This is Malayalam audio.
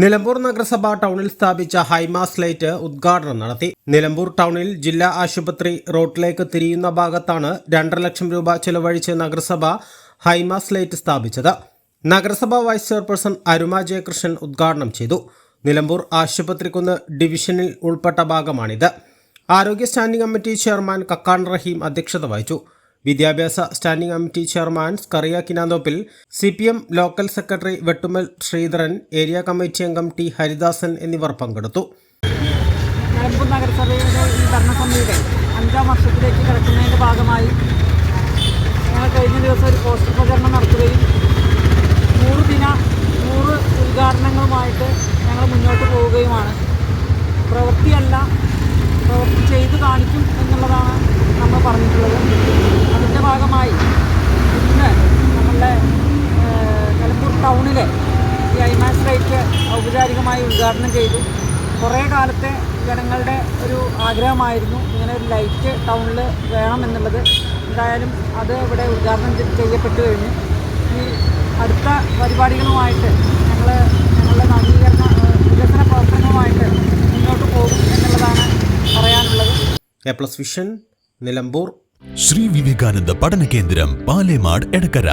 നിലമ്പൂർ നഗരസഭ ടൗണിൽ സ്ഥാപിച്ച ഹൈമാസ് ലൈറ്റ് ഉദ്ഘാടനം നടത്തി. നിലമ്പൂർ ടൗണിൽ ജില്ലാ ആശുപത്രി റോഡിലേക്ക് തിരിയുന്ന ഭാഗത്താണ് രണ്ടര ലക്ഷം രൂപ ചെലവഴിച്ച് നഗരസഭ ഹൈമാസ് ലൈറ്റ് സ്ഥാപിച്ചത്. നഗരസഭാ വൈസ് ചെയർപേഴ്സൺ അരുമ ജയകൃഷ്ണൻ ഉദ്ഘാടനം ചെയ്തു. നിലമ്പൂർ ആശുപത്രിക്കുന്ന് ഡിവിഷനിൽ ഉൾപ്പെട്ട ഭാഗമാണിത്. ആരോഗ്യ സ്റ്റാൻഡിംഗ് കമ്മിറ്റി ചെയർമാൻ കക്കാൻ റഹീം അധ്യക്ഷത വഹിച്ചു. വിദ്യാഭ്യാസ standing committee chairman Scaria Kinanthoppil C P M local secretary Vettumal Sreedharan area committee അംഗം ടി ഹരിദാസൻ എന്നിവർ പങ്കെടുത്തു. നിലമ്പൂർ നഗരസഭയുടെ ഈ ഭരണസമിതിയുടെ അഞ്ചാം വർഷത്തിലേക്ക് കിടക്കുന്നതിന്റെ ഭാഗമായി ഞങ്ങൾ കഴിഞ്ഞ ദിവസം ഒരു പോസ്റ്റർ പ്രചരണം നടത്തുകയും നൂറ് ദിന നൂറ് ഉദ്ഘാടനങ്ങളുമായിട്ട് ഞങ്ങൾ മുന്നോട്ട് പോവുകയുമാണ്. പ്രവൃത്തിയല്ല പ്രവൃത്തി ചെയ്തു കാണിക്കും എന്നുള്ളതാണ് ഔപചാരികമായി ഉദ്ഘാടനം ചെയ്തു. കുറേ കാലത്തെ ജനങ്ങളുടെ ഒരു ആഗ്രഹമായിരുന്നു ഇങ്ങനെ ഒരു ലൈറ്റ് ടൗണിൽ വേണമെന്നുള്ളത് എന്തായാലും അത് ഇവിടെ ഉദ്ഘാടനം ചെയ്യപ്പെട്ടു കഴിഞ്ഞു. ഈ അടുത്ത പരിപാടികളുമായിട്ട് ഞങ്ങൾ ഞങ്ങളുടെ നവീകരണ വികസന പ്രവർത്തനങ്ങളുമായിട്ട് മുന്നോട്ട് പോകും എന്നുള്ളതാണ് പറയാനുള്ളത്. A plus vision Nilambur. Sri Vivekananda പഠന കേന്ദ്രം പാലേമാട് എടക്കര.